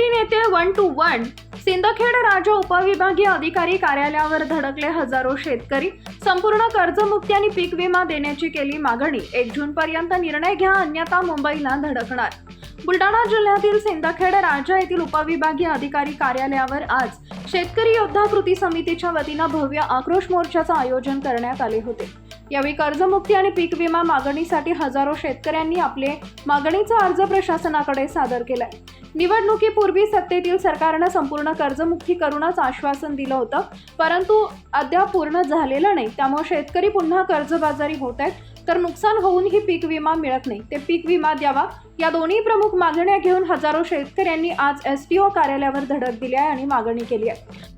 नेते one two one Sindkhed Raja उपविभागीय अधिकारी कार्यालयावर धडकले हजारो शेतकरी. संपूर्ण कर्जमुक्ती आणि पीक विमा देण्याची केली मागणी. एक जून पर्यंत निर्णय घ्या अन्यथा मुंबईला धडकणार. बुलढाणा जिल्ह्यातील सिंदखेड राजा येथील उपविभागीय अधिकारी कार्यालयावर आज शेतकरी योद्धा कृती समितीच्या वतीनं भव्य आक्रोश मोर्चाचं आयोजन करण्यात आले होते. यावेळी कर्जमुक्ती आणि पीक विमा मागणीसाठी हजारो शेतकऱ्यांनी आपले मागणीचा अर्ज प्रशासनाकडे सादर केलाय. निवडणुकीपूर्वी सत्तेतील सरकारनं संपूर्ण कर्जमुक्ती करूनच आश्वासन दिलं होतं परंतु अद्याप पूर्ण झालेलं नाही. त्यामुळे शेतकरी पुन्हा कर्जबाजारी होत आहेत तर नुकसान होऊनही पीक विमा मिळत नाही. ते पीक विमा द्यावा या दोन्ही प्रमुख मागण्या घेऊन हजारो शेतकऱ्यांनी आज एस टी ओ कार्यालयावर धडक दिली आहे आणि मागणी केली आहे.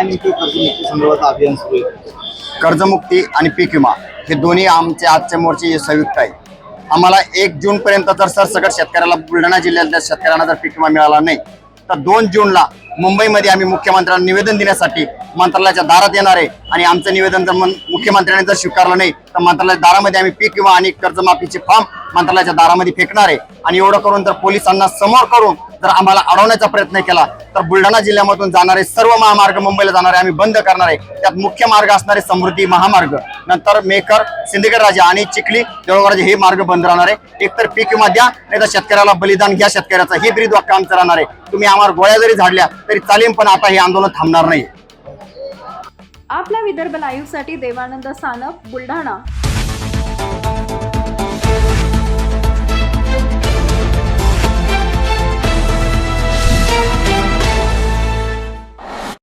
काय नेमकं कर्जमुक्ती संदर्भात अभियान सुरू आहे? कर्जमुक्ती आणि पीक विमा हे दोन्ही आमचे आजच्या मोर्चे संयुक्त आहे आम्हाला एक जून पर्यंत जर सरसकट शेतकऱ्याला बुलढाणा जिल्ह्यातल्या शेतकऱ्यांना जर पीक विमा मिळाला नाही तर दोन जूनला मुंबईमध्ये आम्ही मुख्यमंत्र्यांना निवेदन देण्यासाठी मंत्रालयाच्या दारात येणार आहे. आणि आमचं निवेदन जर मन- मुख्यमंत्र्यांनी जर स्वीकारलं नाही तर मंत्रालयाच्या दारामध्ये आम्ही पीक विमा आणि कर्जमाफीचे फॉर्म मंत्रालयाच्या दारामध्ये फेकणार आहे. आणि एवढं करून जर पोलिसांना समोर करून जर आम्हाला अडवण्याचा प्रयत्न केला तर बुलढाणा जिल्ह्यामधून जाणारे सर्व महामार्ग मुंबईला जाणारे आम्ही बंद करणार आहे. त्यात मुख्य मार्ग असणारे समृद्धी महामार्ग नंतर मेकर सिंदखेड राजा आणि चिखली देवळगाव हे मार्ग बंद राहणार आहे. एकतर पीक विमा द्या नाही तर शेतकऱ्याला बलिदान घ्या शेतकऱ्याचं हे ब्रीद वाक्य आमचं राहणार आहे. तुम्ही आम्हाला गोळ्या जरी झाडल्या तरी चालेल पण आता हे आंदोलन थांबणार नाही. आपल्या विदर्भ लाईव्हसाठी देवानंद सानप बुलढाणा.